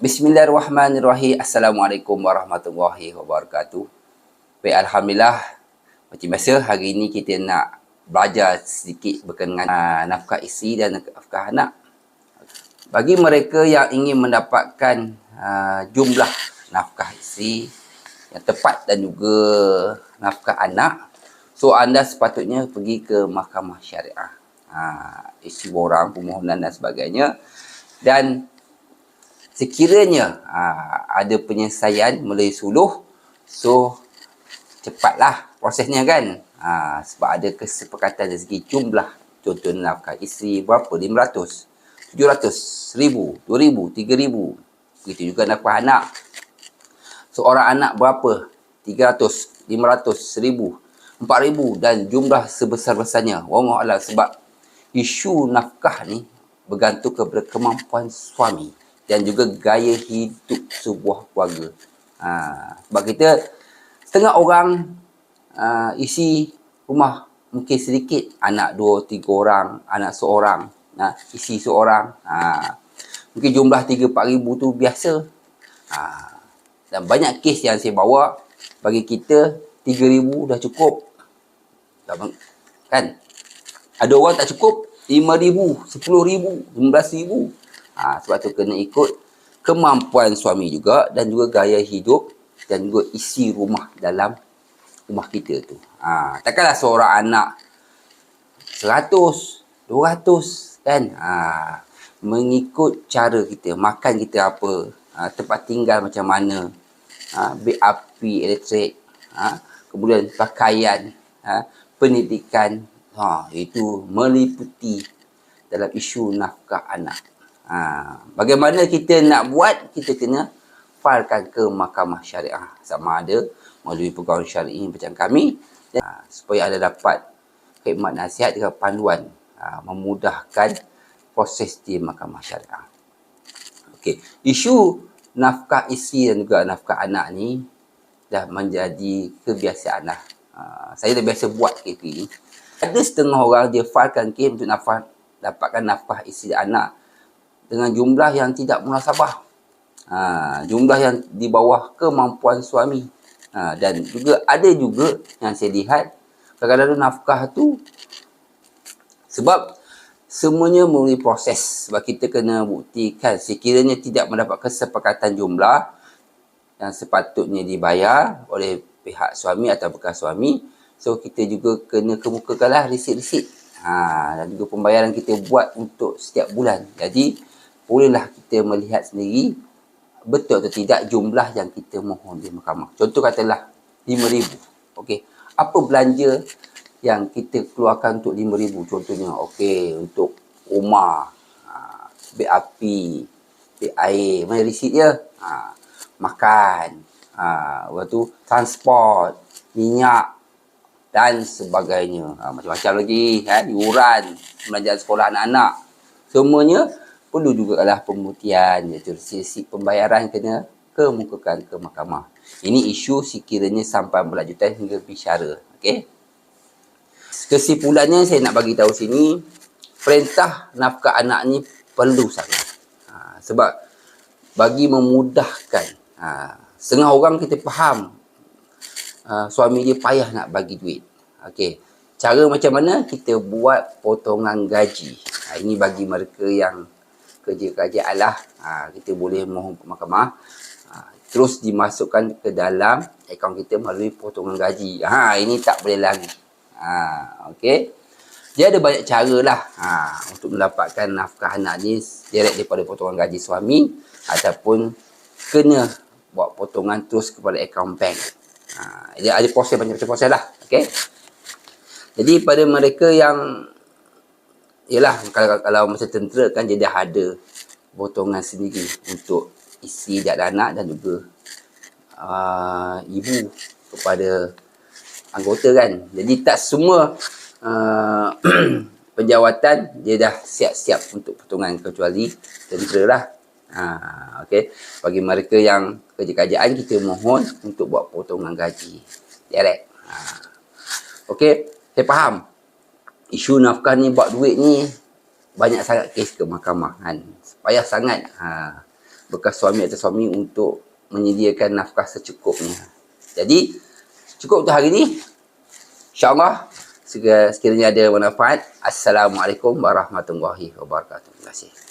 Bismillahirrahmanirrahim. Assalamualaikum warahmatullahi wabarakatuh. Baik, Alhamdulillah. Macam biasa, hari ini kita nak belajar sedikit berkenaan uh, nafkah isi dan nafkah anak. Bagi mereka yang ingin mendapatkan uh, jumlah nafkah isi yang tepat dan juga nafkah anak, so anda sepatutnya pergi ke mahkamah syariah. Uh, isi borang, permohonan dan sebagainya. Dan sekiranya uh, ada penyelesaian melalui suluh, so cepatlah prosesnya kan. Ha, sebab ada kesepakatan dari segi jumlah contoh nafkah isteri berapa? 500, 700, 1000, 2000, 3000. Begitu juga nafkah anak. Seorang anak berapa? 300, 500, 1000, 4000 dan jumlah sebesar-besarnya. Wallahu a'lam sebab isu nafkah ni bergantung kepada kemampuan suami dan juga gaya hidup sebuah keluarga. Ha, sebab kita setengah orang uh, isi rumah mungkin sedikit anak dua tiga orang anak seorang uh, isi seorang uh, mungkin jumlah tiga empat ribu tu biasa. Uh, dan banyak kes yang saya bawa bagi kita tiga ribu dah cukup. Kan? Ada orang tak cukup lima ribu sepuluh ribu lima belas ribu uh, sebab tu kena ikut kemampuan suami juga dan juga gaya hidup dan juga isi rumah dalam rumah kita tu. Ha, takkanlah seorang anak 100, 200 kan. Ha, mengikut cara kita, makan kita apa, ha, tempat tinggal macam mana, ha, bil api elektrik, ha, kemudian pakaian, ha, pendidikan, ha, itu meliputi dalam isu nafkah anak. Ha, bagaimana kita nak buat, kita kena filekan ke mahkamah syariah. Sama ada melalui pegawai syari'i macam kami dan, uh, supaya anda dapat khidmat nasihat dan panduan uh, memudahkan proses di mahkamah syariah. Okey, isu nafkah isi dan juga nafkah anak ni dah menjadi kebiasaan lah. Uh, saya dah biasa buat KP ni. Ada setengah orang dia filekan kes untuk nafkah, dapatkan nafkah isi anak dengan jumlah yang tidak munasabah. Ha, jumlah yang di bawah kemampuan suami. Ha, dan juga ada juga yang saya lihat kadang-kadang nafkah tu sebab semuanya melalui proses sebab kita kena buktikan sekiranya tidak mendapat kesepakatan jumlah yang sepatutnya dibayar oleh pihak suami atau bekas suami so kita juga kena kemukakanlah risit-risit ha, dan juga pembayaran kita buat untuk setiap bulan jadi bolehlah kita melihat sendiri betul atau tidak jumlah yang kita mohon di mahkamah. Contoh katalah RM5,000. Okey. Apa belanja yang kita keluarkan untuk RM5,000? Contohnya, okey, untuk rumah, ha, bil api, bil air, mana risit dia? Ha, makan, ha, lepas tu transport, minyak dan sebagainya. Ha, macam-macam lagi, kan? Yuran, belanjaan sekolah anak-anak. Semuanya perlu juga adalah pembuktian iaitu sisi pembayaran kena kemukakan ke mahkamah. Ini isu sekiranya sampai berlanjutan hingga bicara. Okey. Kesimpulannya saya nak bagi tahu sini perintah nafkah anak ni perlu sangat. Ha, sebab bagi memudahkan ha, setengah orang kita faham ha, suami dia payah nak bagi duit. Okey. Cara macam mana kita buat potongan gaji. Ha, ini bagi mereka yang kerajaan lah. Ha, kita boleh mohon mahkamah. Ha, terus dimasukkan ke dalam akaun kita melalui potongan gaji. Ha, ini tak boleh lagi. Ha, okay. Dia ada banyak cara lah ha, untuk mendapatkan nafkah anak ni direct daripada potongan gaji suami ataupun kena buat potongan terus kepada akaun bank. Ha, dia ada proses macam-macam proses lah. Okay. Jadi pada mereka yang Yalah kalau, kalau masa tentera kan dia dah ada potongan sendiri untuk isi dan anak dan juga uh, ibu kepada anggota kan. Jadi tak semua uh, penjawatan dia dah siap-siap untuk potongan kecuali tentera lah. Ha, okay. Bagi mereka yang kerja kerjaan kita mohon untuk buat potongan gaji. Direct. Ha. Okay. Saya faham isu nafkah ni buat duit ni banyak sangat kes ke mahkamah kan payah sangat ha. bekas suami atau suami untuk menyediakan nafkah secukupnya. Jadi, cukup untuk hari ini. InsyaAllah, sekiranya ada manfaat. Assalamualaikum warahmatullahi wabarakatuh. Terima kasih.